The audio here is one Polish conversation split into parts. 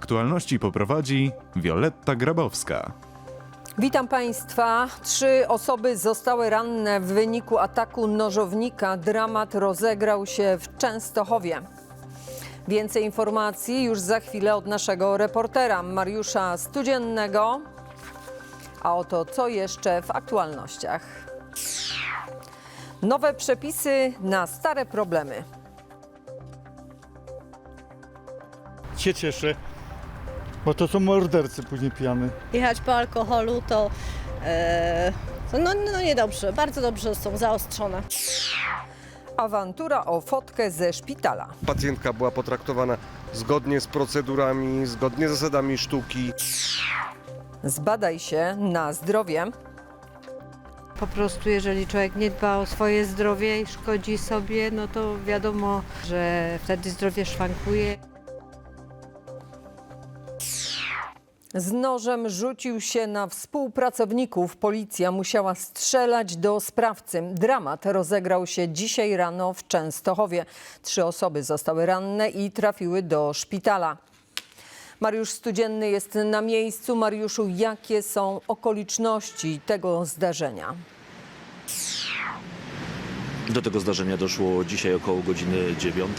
Aktualności poprowadzi Wioletta Grabowska. Witam Państwa. Trzy osoby zostały ranne w wyniku ataku nożownika. Dramat rozegrał się w Częstochowie. Więcej informacji już za chwilę od naszego reportera Mariusza Studziennego. A oto co jeszcze w aktualnościach. Nowe przepisy na stare problemy. się cieszę, bo to są mordercy później pijany. jechać po alkoholu, to, e, to no, no niedobrze, bardzo dobrze są zaostrzone. Awantura o fotkę ze szpitala. Pacjentka była potraktowana zgodnie z procedurami, zgodnie z zasadami sztuki. Zbadaj się na zdrowie. Po prostu jeżeli człowiek nie dba o swoje zdrowie i szkodzi sobie, no to wiadomo, że wtedy zdrowie szwankuje. Z nożem rzucił się na współpracowników. Policja musiała strzelać do sprawcy. Dramat rozegrał się dzisiaj rano w Częstochowie. Trzy osoby zostały ranne i trafiły do szpitala. Mariusz Studzienny jest na miejscu. Mariuszu, jakie są okoliczności tego zdarzenia? Do tego zdarzenia doszło dzisiaj około godziny 9.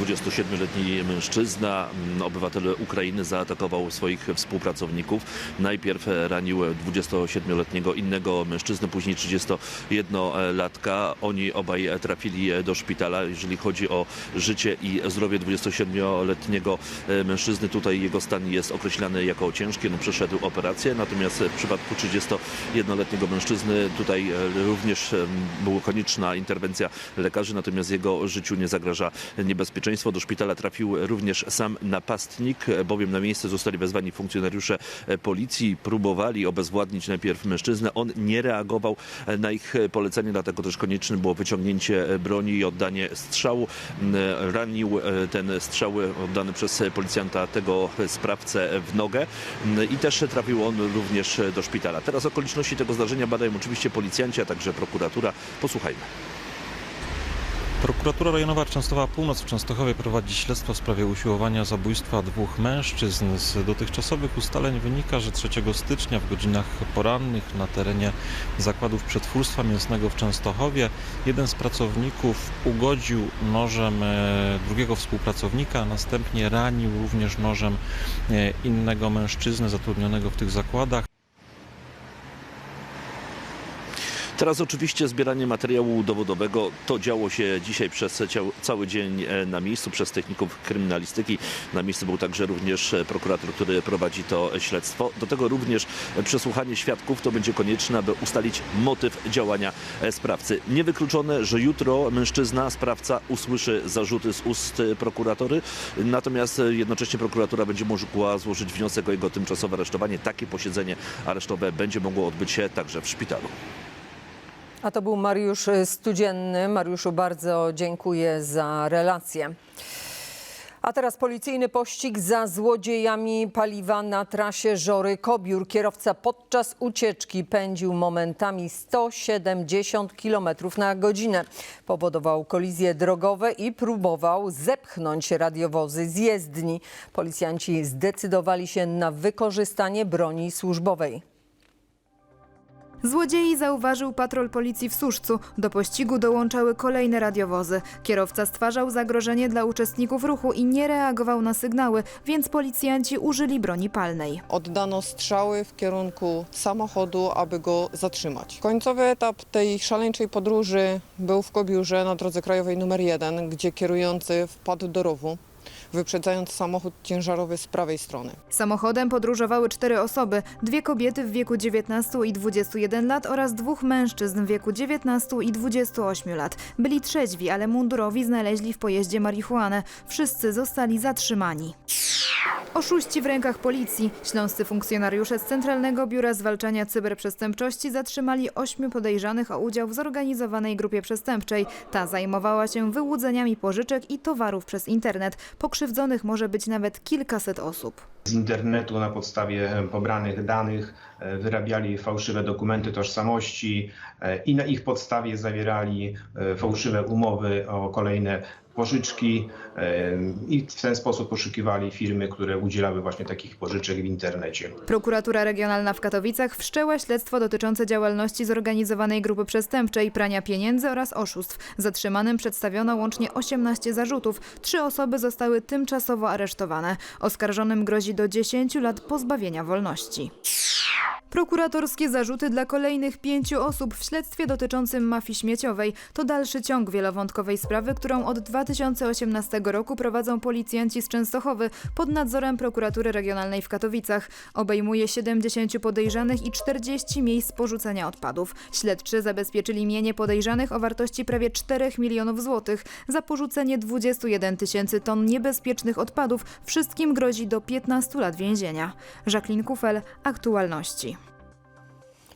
27-letni mężczyzna, mm, obywatel Ukrainy, zaatakował swoich współpracowników. Najpierw ranił 27-letniego innego mężczyznę, później 31-latka. Oni obaj trafili do szpitala. Jeżeli chodzi o życie i zdrowie 27-letniego mężczyzny, tutaj jego stan jest określany jako ciężki. On przeszedł operację, natomiast w przypadku 31-letniego mężczyzny tutaj również em, była konieczna interwencja lekarzy, natomiast jego życiu nie zagraża niebezpieczeństwo. Do szpitala trafił również sam napastnik, bowiem na miejsce zostali wezwani funkcjonariusze policji. Próbowali obezwładnić najpierw mężczyznę. On nie reagował na ich polecenie, dlatego też konieczne było wyciągnięcie broni i oddanie strzału. Ranił ten strzał oddany przez policjanta tego sprawcę w nogę i też trafił on również do szpitala. Teraz okoliczności tego zdarzenia badają oczywiście policjanci, a także prokuratura. Posłuchajmy. Prokuratura Rejonowa Częstochowa Północ w Częstochowie prowadzi śledztwo w sprawie usiłowania zabójstwa dwóch mężczyzn. Z dotychczasowych ustaleń wynika, że 3 stycznia w godzinach porannych na terenie zakładów przetwórstwa mięsnego w Częstochowie jeden z pracowników ugodził nożem e, drugiego współpracownika, a następnie ranił również nożem e, innego mężczyznę zatrudnionego w tych zakładach. Teraz oczywiście zbieranie materiału dowodowego to działo się dzisiaj przez cały dzień e, na miejscu przez techników kryminalistyki. Na miejscu był także również e, prokurator, który prowadzi to śledztwo. Do tego również e, przesłuchanie świadków to będzie konieczne, aby ustalić motyw działania sprawcy. Niewykluczone, że jutro mężczyzna, sprawca usłyszy zarzuty z ust prokuratory, natomiast jednocześnie prokuratura będzie mogła złożyć wniosek o jego tymczasowe aresztowanie. Takie posiedzenie aresztowe będzie mogło odbyć się także w szpitalu. A to był Mariusz Studzienny. Mariuszu, bardzo dziękuję za relację. A teraz policyjny pościg za złodziejami paliwa na trasie Żory-Kobiór. Kierowca podczas ucieczki pędził momentami 170 km na godzinę. Powodował kolizje drogowe i próbował zepchnąć radiowozy z jezdni. Policjanci zdecydowali się na wykorzystanie broni służbowej. Złodziei zauważył patrol policji w Suszcu. Do pościgu dołączały kolejne radiowozy. Kierowca stwarzał zagrożenie dla uczestników ruchu i nie reagował na sygnały, więc policjanci użyli broni palnej. oddano strzały w kierunku samochodu, aby go zatrzymać. Końcowy etap tej szaleńczej podróży był w Kobiurze na drodze krajowej nr 1, gdzie kierujący wpadł do rowu, wyprzedzając samochód ciężarowy z prawej strony. Samochodem podróżowały cztery osoby, dwie kobiety w wieku 19 i 21 lat oraz dwóch mężczyzn w wieku 19 i 28 lat. Byli trzeźwi, ale mundurowi znaleźli w pojeździe marihuanę. Wszyscy zostali zatrzymani. Oszuści w rękach policji. Śląscy funkcjonariusze z Centralnego Biura Zwalczania Cyberprzestępczości zatrzymali ośmiu podejrzanych o udział w zorganizowanej grupie przestępczej. Ta zajmowała się wyłudzeniami pożyczek i towarów przez internet. Pokrzywdzonych może być nawet kilkaset osób. Z internetu na podstawie e, pobranych danych e, wyrabiali fałszywe dokumenty tożsamości e, i na ich podstawie zawierali fałszywe umowy o kolejne pożyczki i w ten sposób poszukiwali firmy, które udzielały właśnie takich pożyczek w internecie. Prokuratura Regionalna w Katowicach wszczęła śledztwo dotyczące działalności zorganizowanej grupy przestępczej, prania pieniędzy oraz oszustw. Zatrzymanym przedstawiono łącznie 18 zarzutów. Trzy osoby zostały tymczasowo aresztowane. Oskarżonym grozi do 10 lat pozbawienia wolności. Prokuratorskie zarzuty dla kolejnych pięciu osób w śledztwie dotyczącym mafii śmieciowej to dalszy ciąg wielowątkowej sprawy, którą od 2018 roku prowadzą policjanci z Częstochowy pod nadzorem prokuratury regionalnej w Katowicach. Obejmuje 70 podejrzanych i 40 miejsc porzucenia odpadów. Śledczy zabezpieczyli mienie podejrzanych o wartości prawie 4 milionów złotych. Za porzucenie 21 tysięcy ton niebezpiecznych odpadów wszystkim grozi do 15 lat więzienia. Jacqueline Kufel,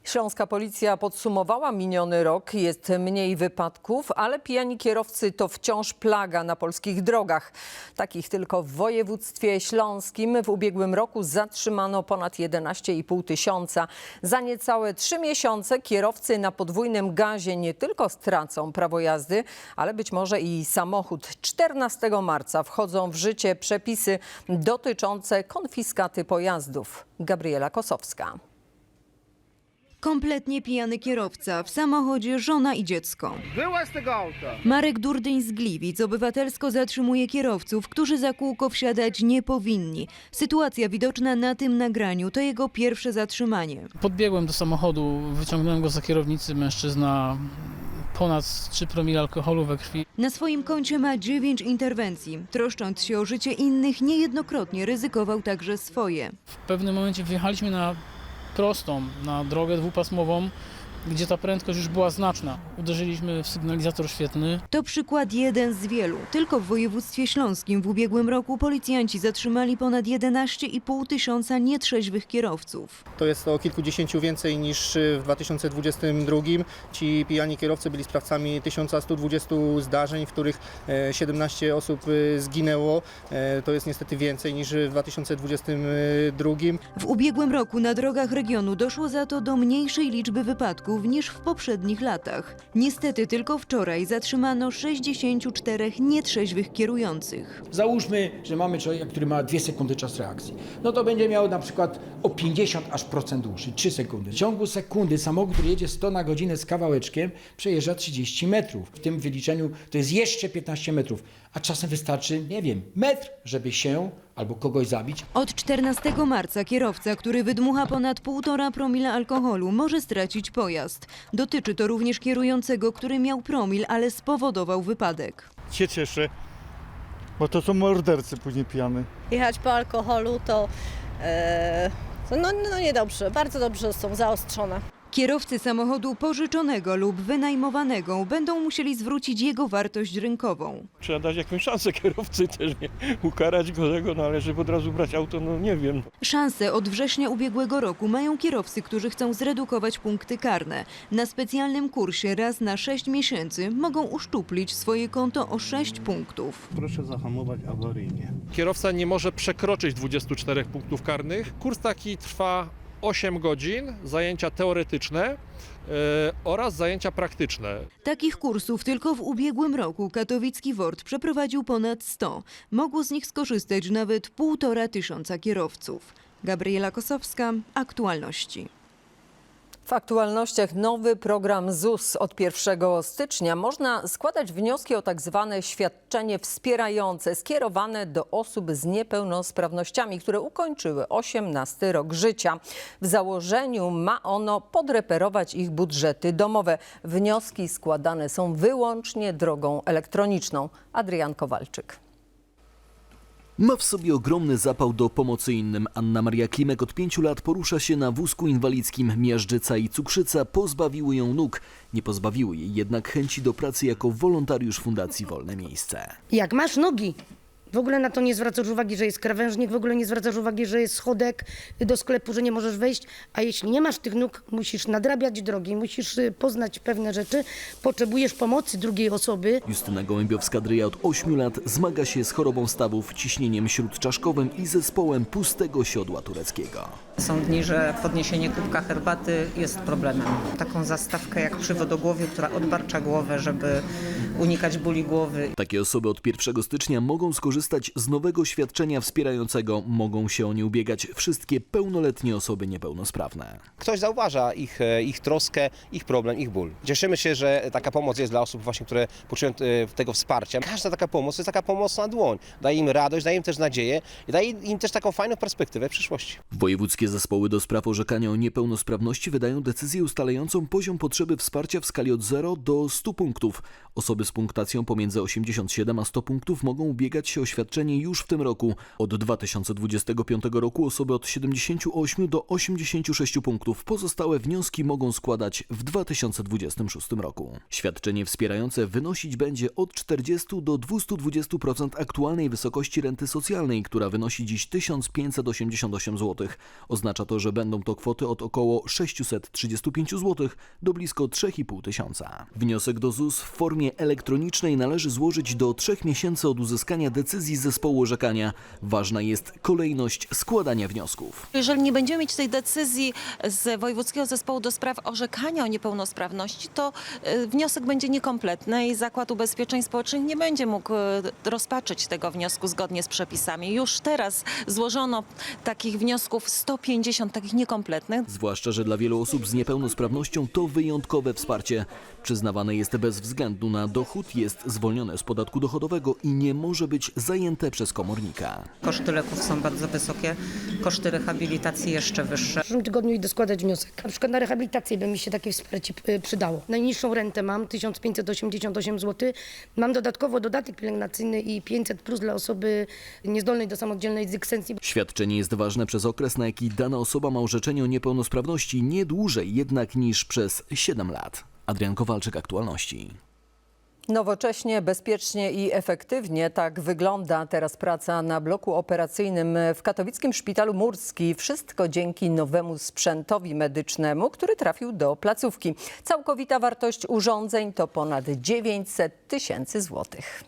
Śląska policja podsumowała miniony rok. Jest mniej wypadków, ale pijani kierowcy to wciąż plaga na polskich drogach. Takich tylko w województwie śląskim w ubiegłym roku zatrzymano ponad 11,5 tysiąca. Za niecałe trzy miesiące kierowcy na podwójnym gazie nie tylko stracą prawo jazdy, ale być może i samochód. 14 marca wchodzą w życie przepisy dotyczące konfiskaty pojazdów. Gabriela Kosowska. Kompletnie pijany kierowca, w samochodzie żona i dziecko. Była z tego auta! Marek Durdyń z Gliwic obywatelsko zatrzymuje kierowców, którzy za kółko wsiadać nie powinni. Sytuacja widoczna na tym nagraniu to jego pierwsze zatrzymanie. Podbiegłem do samochodu, wyciągnąłem go za kierownicy, mężczyzna ponad 3 promile alkoholu we krwi. Na swoim koncie ma dziewięć interwencji. Troszcząc się o życie innych, niejednokrotnie ryzykował także swoje. W pewnym momencie wjechaliśmy na prostą, na drogę dwupasmową, gdzie ta prędkość już była znaczna. Uderzyliśmy w sygnalizator świetny. To przykład jeden z wielu. Tylko w województwie śląskim w ubiegłym roku policjanci zatrzymali ponad 11,5 tysiąca nietrzeźwych kierowców. To jest o kilkudziesięciu więcej niż w 2022. Ci pijani kierowcy byli sprawcami 1120 zdarzeń, w których e, 17 osób e, zginęło. E, To jest niestety więcej niż w 2022. W ubiegłym roku na drogach regionu doszło za to do mniejszej liczby wypadków niż w poprzednich latach. Niestety tylko wczoraj zatrzymano 64 nietrzeźwych kierujących. Załóżmy, że mamy człowieka, który ma 2 sekundy czas reakcji. No to będzie miał na przykład o 50 aż procent dłuższy, 3 sekundy. W ciągu sekundy samochód, który jedzie 100 na godzinę z kawałeczkiem, przejeżdża 30 metrów. W tym wyliczeniu to jest jeszcze 15 metrów, a czasem wystarczy, nie wiem, metr, żeby się albo kogoś zabić. Od 14 marca kierowca, który wydmucha ponad 1,5 promila alkoholu, może stracić pojazd. Dotyczy to również kierującego, który miał promil, ale spowodował wypadek. Się cieszę, bo to są mordercy później pijany. Jechać po alkoholu to, e, to no, no niedobrze, bardzo dobrze są zaostrzone. Kierowcy samochodu pożyczonego lub wynajmowanego będą musieli zwrócić jego wartość rynkową. Trzeba dać jakąś szansę kierowcy też, nie ukarać go tego, no ale żeby od razu brać auto, no nie wiem. Szanse od września ubiegłego roku mają kierowcy, którzy chcą zredukować punkty karne. Na specjalnym kursie raz na 6 miesięcy mogą uszczuplić swoje konto o 6 punktów. Proszę zahamować awaryjnie. Kierowca nie może przekroczyć 24 punktów karnych. Kurs taki trwa 8 godzin, zajęcia teoretyczne e, oraz zajęcia praktyczne. Takich kursów tylko w ubiegłym roku katowicki WORD przeprowadził ponad 100. Mogło z nich skorzystać nawet półtora tysiąca kierowców. Gabriela Kosowska, Aktualności. W aktualnościach nowy program ZUS od 1 stycznia można składać wnioski o tak zwane świadczenie wspierające skierowane do osób z niepełnosprawnościami, które ukończyły 18 rok życia. W założeniu ma ono podreperować ich budżety domowe. Wnioski składane są wyłącznie drogą elektroniczną. Adrian Kowalczyk. Ma w sobie ogromny zapał do pomocy innym. Anna Maria Klimek od pięciu lat porusza się na wózku inwalidzkim. Miażdżyca i cukrzyca pozbawiły ją nóg. Nie pozbawiły jej jednak chęci do pracy jako wolontariusz Fundacji Wolne Miejsce. Jak masz nogi, W ogóle na to nie zwracasz uwagi, że jest krawężnik, w ogóle nie zwracasz uwagi, że jest schodek do sklepu, że nie możesz wejść, a jeśli nie masz tych nóg, musisz nadrabiać drogi, musisz y, poznać pewne rzeczy, potrzebujesz pomocy drugiej osoby. Justyna Gołębiowska-Dryja od 8 lat zmaga się z chorobą stawów, ciśnieniem śródczaszkowym i zespołem pustego siodła tureckiego. Są dni, że podniesienie kubka herbaty jest problemem. Taką zastawkę jak przy wodogłowie, która odbarcza głowę, żeby unikać bóli głowy. Takie osoby od 1 stycznia mogą skorzystać z nowego świadczenia wspierającego. Mogą się o nie ubiegać wszystkie pełnoletnie osoby niepełnosprawne. Ktoś zauważa ich, e, ich troskę, ich problem, ich ból. Cieszymy się, że taka pomoc jest dla osób właśnie, które potrzebują e, tego wsparcia. Każda taka pomoc to jest taka pomoc na dłoń. Daje im radość, daje im też nadzieję i daje im też taką fajną perspektywę przyszłości. Wojewódzkie zespoły do spraw orzekania o niepełnosprawności wydają decyzję ustalającą poziom potrzeby wsparcia w skali od 0 do 100 punktów. Osoby z punktacją pomiędzy 87 a 100 punktów mogą ubiegać się o świadczenie już w tym roku. Od 2025 roku osoby od 78 do 86 punktów. Pozostałe wnioski mogą składać w 2026 roku. Świadczenie wspierające wynosić będzie od 40 do 220% aktualnej wysokości renty socjalnej, która wynosi dziś 1588 zł. Oznacza to, że będą to kwoty od około 635 zł do blisko 3,5 tysiąca. Wniosek do ZUS w formie elektronicznej należy złożyć do 3 miesięcy od uzyskania decyzji zespołu orzekania. Ważna jest kolejność składania wniosków. Jeżeli nie będziemy mieć tej decyzji z Wojewódzkiego Zespołu do Spraw Orzekania o Niepełnosprawności, to e, wniosek będzie niekompletny i Zakład Ubezpieczeń Społecznych nie będzie mógł e, rozpatrzyć tego wniosku zgodnie z przepisami. Już teraz złożono takich wniosków 150, takich niekompletnych. Zwłaszcza, że dla wielu osób z niepełnosprawnością to wyjątkowe wsparcie. Przyznawane jest bez względu na dochód, jest zwolnione z podatku dochodowego i nie może być zajęte przez komornika. Koszty leków są bardzo wysokie, koszty rehabilitacji jeszcze wyższe. W przyszłym tygodniu idę składać wniosek. Na przykład na rehabilitację by mi się takie wsparcie y, przydało. Najniższą rentę mam 1588 zł. Mam dodatkowo dodatek pielęgnacyjny i 500 plus dla osoby niezdolnej do samodzielnej egzystencji. Świadczenie jest ważne przez okres, na jaki dana osoba ma orzeczenie o niepełnosprawności, nie dłużej jednak niż przez 7 lat. Adrian Kowalczyk, Aktualności. Nowocześnie, bezpiecznie i efektywnie tak wygląda teraz praca na bloku operacyjnym w katowickim szpitalu Murski. Wszystko dzięki nowemu sprzętowi medycznemu, który trafił do placówki. Całkowita wartość urządzeń to ponad 900 tysięcy złotych.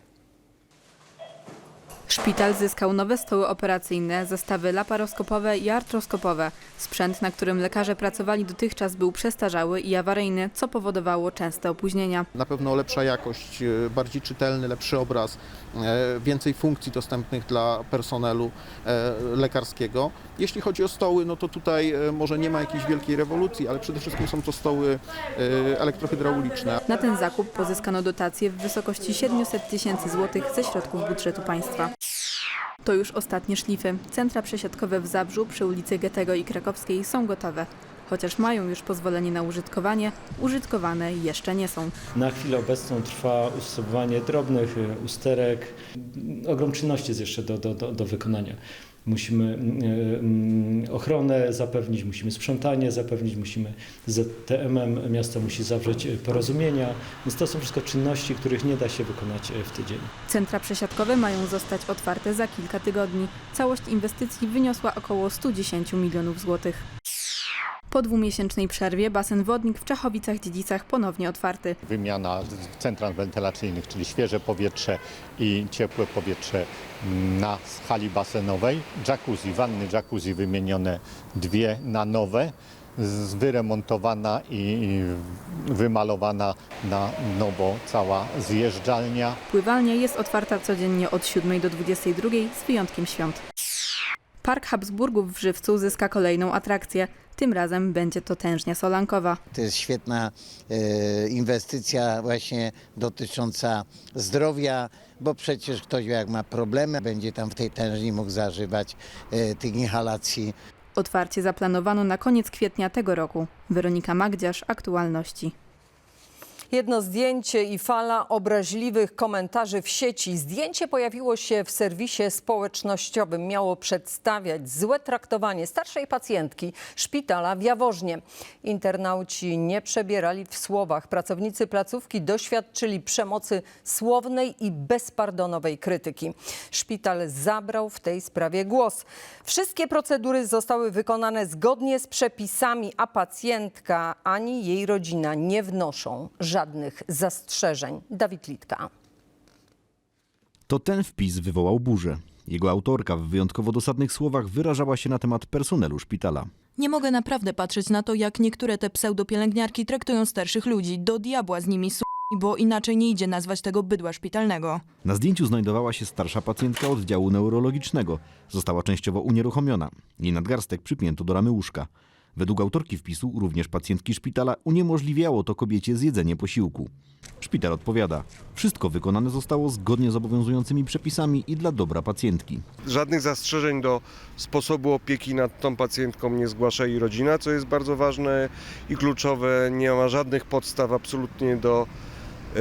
Szpital zyskał nowe stoły operacyjne, zestawy laparoskopowe i artroskopowe. Sprzęt, na którym lekarze pracowali dotychczas był przestarzały i awaryjny, co powodowało częste opóźnienia. Na pewno lepsza jakość, e, bardziej czytelny, lepszy obraz, e, więcej funkcji dostępnych dla personelu e, lekarskiego. Jeśli chodzi o stoły, no to tutaj może nie ma jakiejś wielkiej rewolucji, ale przede wszystkim są to stoły elektrohydrauliczne. Na ten zakup pozyskano dotację w wysokości 700 tysięcy złotych ze środków budżetu państwa. To już ostatnie szlify. Centra przesiadkowe w Zabrzu przy ulicy Goethego i Krakowskiej są gotowe. Chociaż mają już pozwolenie na użytkowanie, użytkowane jeszcze nie są. Na chwilę obecną trwa ustosowanie drobnych y, usterek. Ogrom czynności jest jeszcze do, do, do, do wykonania. Musimy y, y, ochronę zapewnić, musimy sprzątanie zapewnić, musimy ZTM-em miasto musi zawrzeć porozumienia. Więc to są wszystko czynności, których nie da się wykonać y, w tydzień. Centra przesiadkowe mają zostać otwarte za kilka tygodni. Całość inwestycji wyniosła około 110 milionów złotych. Po dwumiesięcznej przerwie basen Wodnik w Czechowicach-Dziedzicach ponownie otwarty. Wymiana central wentylacyjnych, czyli świeże powietrze i ciepłe powietrze na hali basenowej. Jacuzzi, wanny jacuzzi wymienione dwie na nowe, wyremontowana i wymalowana na nowo cała zjeżdżalnia. Pływalnia jest otwarta codziennie od 7 do 22 z wyjątkiem świąt. Park Habsburgów w Żywcu zyska kolejną atrakcję. Tym razem będzie to tężnia solankowa. To jest świetna e, inwestycja właśnie dotycząca zdrowia, bo przecież ktoś jak ma problemy, będzie tam w tej tężni mógł zażywać e, tych inhalacji. Otwarcie zaplanowano na koniec kwietnia tego roku. Weronika Magdziarz, Aktualności. Jedno zdjęcie i fala obraźliwych komentarzy w sieci. Zdjęcie pojawiło się w serwisie społecznościowym. Miało przedstawiać złe traktowanie starszej pacjentki szpitala w Jaworznie. Internauci nie przebierali w słowach. Pracownicy placówki doświadczyli przemocy słownej i bezpardonowej krytyki. Szpital zabrał w tej sprawie głos. Wszystkie procedury zostały wykonane zgodnie z przepisami, a pacjentka ani jej rodzina nie wnoszą żadnych zastrzeżeń. Dawid Litka. To ten wpis wywołał burzę. Jego autorka w wyjątkowo dosadnych słowach wyrażała się na temat personelu szpitala. Nie mogę naprawdę patrzeć na to, jak niektóre te pseudopielęgniarki traktują starszych ludzi. Do diabła z nimi su... bo inaczej nie idzie nazwać tego bydła szpitalnego. Na zdjęciu znajdowała się starsza pacjentka oddziału neurologicznego. Została częściowo unieruchomiona. Jej nadgarstek przypięto do ramy łóżka. Według autorki wpisu również pacjentki szpitala uniemożliwiało to kobiecie zjedzenie posiłku. Szpital odpowiada. Wszystko wykonane zostało zgodnie z obowiązującymi przepisami i dla dobra pacjentki. Żadnych zastrzeżeń do sposobu opieki nad tą pacjentką nie zgłasza jej rodzina, co jest bardzo ważne i kluczowe. Nie ma żadnych podstaw absolutnie do e,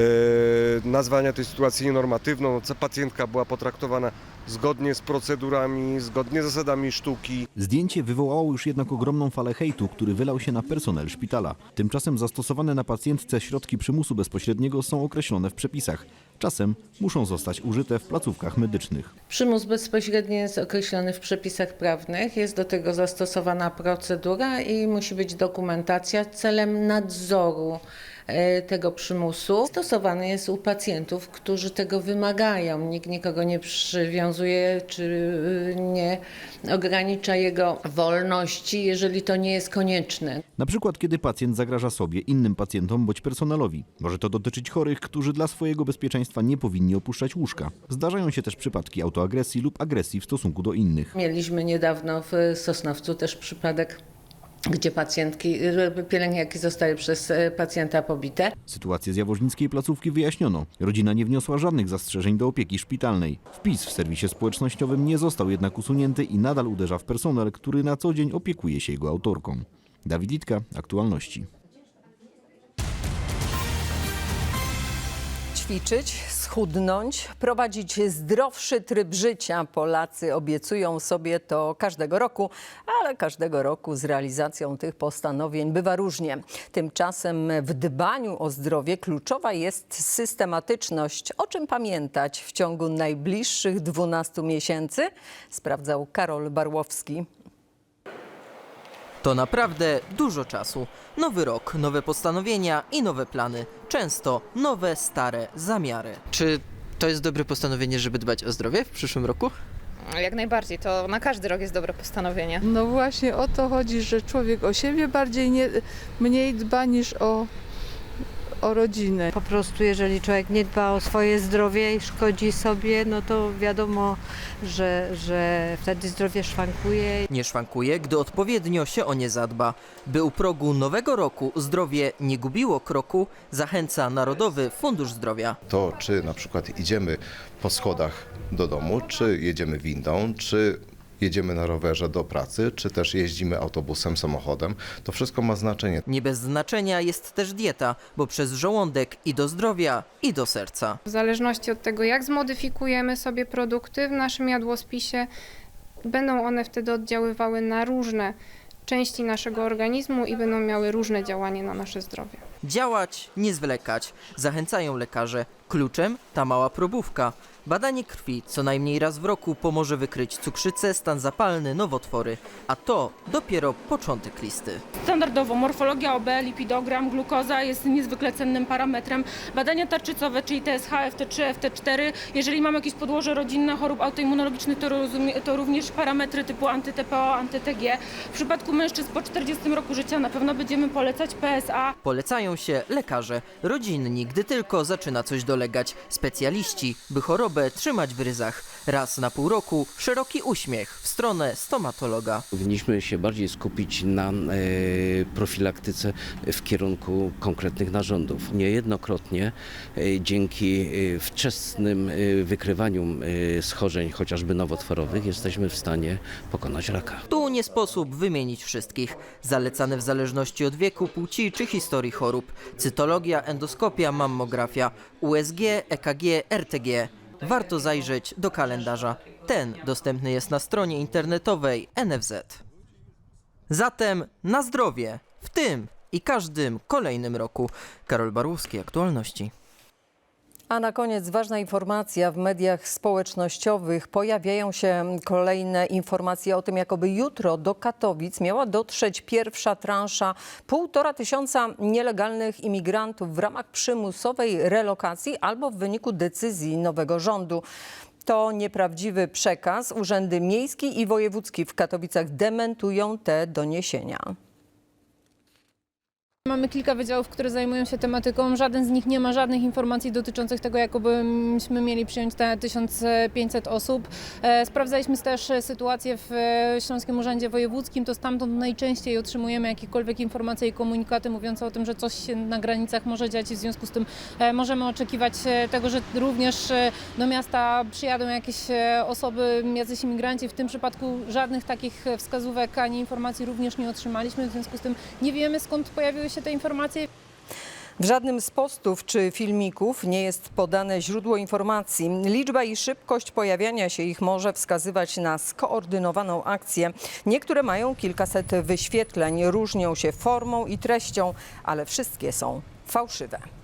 nazwania tej sytuacji nienormatywną. Pacjentka była potraktowana zgodnie z procedurami, zgodnie z zasadami sztuki. Zdjęcie wywołało już jednak ogromną falę hejtu, który wylał się na personel szpitala. Tymczasem zastosowane na pacjentce środki przymusu bezpośredniego są określone w przepisach. Czasem muszą zostać użyte w placówkach medycznych. Przymus bezpośredni jest określony w przepisach prawnych, jest do tego zastosowana procedura i musi być dokumentacja celem nadzoru tego przymusu. Stosowany jest u pacjentów, którzy tego wymagają. Nikt nikogo nie przywiązuje czy y, nie ogranicza jego wolności, jeżeli to nie jest konieczne. Na przykład, kiedy pacjent zagraża sobie, innym pacjentom bądź personelowi. Może to dotyczyć chorych, którzy dla swojego bezpieczeństwa nie powinni opuszczać łóżka. Zdarzają się też przypadki autoagresji lub agresji w stosunku do innych. Mieliśmy niedawno w Sosnowcu też przypadek, gdzie pacjentki, pielęgniarki zostały przez e, pacjenta pobite. Sytuację z jaworznickiej placówki wyjaśniono. Rodzina nie wniosła żadnych zastrzeżeń do opieki szpitalnej. Wpis w serwisie społecznościowym nie został jednak usunięty i nadal uderza w personel, który na co dzień opiekuje się jego autorką. Dawid Litka, Aktualności. Ćwiczyć, schudnąć, prowadzić zdrowszy tryb życia. Polacy obiecują sobie to każdego roku, ale każdego roku z realizacją tych postanowień bywa różnie. Tymczasem w dbaniu o zdrowie kluczowa jest systematyczność. O czym pamiętać w ciągu najbliższych 12 miesięcy? Sprawdzał Karol Barłowski. To naprawdę dużo czasu. Nowy rok, nowe postanowienia i nowe plany. Często nowe, stare zamiary. Czy to jest dobre postanowienie, żeby dbać o zdrowie w przyszłym roku? Jak najbardziej, to na każdy rok jest dobre postanowienie. No właśnie o to chodzi, że człowiek o siebie bardziej nie, mniej dba niż o, o rodzinę. Po prostu jeżeli człowiek nie dba o swoje zdrowie i szkodzi sobie, no to wiadomo, że, że wtedy zdrowie szwankuje. Nie szwankuje, gdy odpowiednio się o nie zadba. By u progu nowego roku zdrowie nie gubiło kroku, zachęca Narodowy Fundusz Zdrowia. To, czy na przykład idziemy po schodach do domu, czy jedziemy windą, czy jedziemy na rowerze do pracy, czy też jeździmy autobusem, samochodem, to wszystko ma znaczenie. Nie bez znaczenia jest też dieta, bo przez żołądek i do zdrowia, i do serca. W zależności od tego, jak zmodyfikujemy sobie produkty w naszym jadłospisie, będą one wtedy oddziaływały na różne części naszego organizmu i będą miały różne działanie na nasze zdrowie. Działać, nie zwlekać, zachęcają lekarze. Kluczem ta mała probówka. Badanie krwi co najmniej raz w roku pomoże wykryć cukrzycę, stan zapalny, nowotwory, a to dopiero początek listy. Standardowo morfologia OB, lipidogram, glukoza jest niezwykle cennym parametrem. Badania tarczycowe, czyli TSH, FT3, FT4. Jeżeli mamy jakieś podłoże rodzinne chorób autoimmunologicznych, to, rozumie, to również parametry typu anty-TPO, anty-TG. W przypadku mężczyzn po 40 roku życia na pewno będziemy polecać PSA. Polecają się lekarze, rodzinni, gdy tylko zaczyna coś dolegać, specjaliści, by chorobę trzymać w ryzach. Raz na pół roku szeroki uśmiech w stronę stomatologa. Powinniśmy się bardziej skupić na e, profilaktyce w kierunku konkretnych narządów. Niejednokrotnie e, dzięki e, wczesnym e, wykrywaniu e, schorzeń, chociażby nowotworowych, jesteśmy w stanie pokonać raka. Tu nie sposób wymienić wszystkich. Zalecane w zależności od wieku, płci czy historii chorób. Cytologia, endoskopia, mammografia, USG, EKG, RTG. Warto zajrzeć do kalendarza. Ten dostępny jest na stronie internetowej NFZ. Zatem na zdrowie w tym i każdym kolejnym roku. Karol Barłowski, Aktualności. A na koniec ważna informacja. W mediach społecznościowych pojawiają się kolejne informacje o tym, jakoby jutro do Katowic miała dotrzeć pierwsza transza półtora tysiąca nielegalnych imigrantów w ramach przymusowej relokacji albo w wyniku decyzji nowego rządu. To nieprawdziwy przekaz. Urzędy miejski i wojewódzki w Katowicach dementują te doniesienia. Mamy kilka wydziałów, które zajmują się tematyką. Żaden z nich nie ma żadnych informacji dotyczących tego, jakobyśmy mieli przyjąć te 1500 osób. E, Sprawdzaliśmy też sytuację w e, Śląskim Urzędzie Wojewódzkim. To stamtąd najczęściej otrzymujemy jakiekolwiek informacje i komunikaty mówiące o tym, że coś się na granicach może dziać i w związku z tym e, możemy oczekiwać tego, że również do miasta przyjadą jakieś osoby, jacyś imigranci. W tym przypadku żadnych takich wskazówek ani informacji również nie otrzymaliśmy. W związku z tym nie wiemy skąd pojawiły te informacje. W żadnym z postów czy filmików nie jest podane źródło informacji. Liczba i szybkość pojawiania się ich może wskazywać na skoordynowaną akcję. Niektóre mają kilkaset wyświetleń, różnią się formą i treścią, ale wszystkie są fałszywe.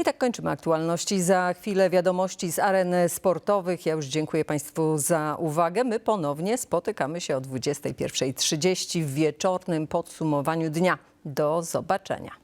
I tak kończymy aktualności. Za chwilę wiadomości z aren sportowych. Ja już dziękuję Państwu za uwagę. My ponownie spotykamy się o 21.30 w wieczornym podsumowaniu dnia. Do zobaczenia.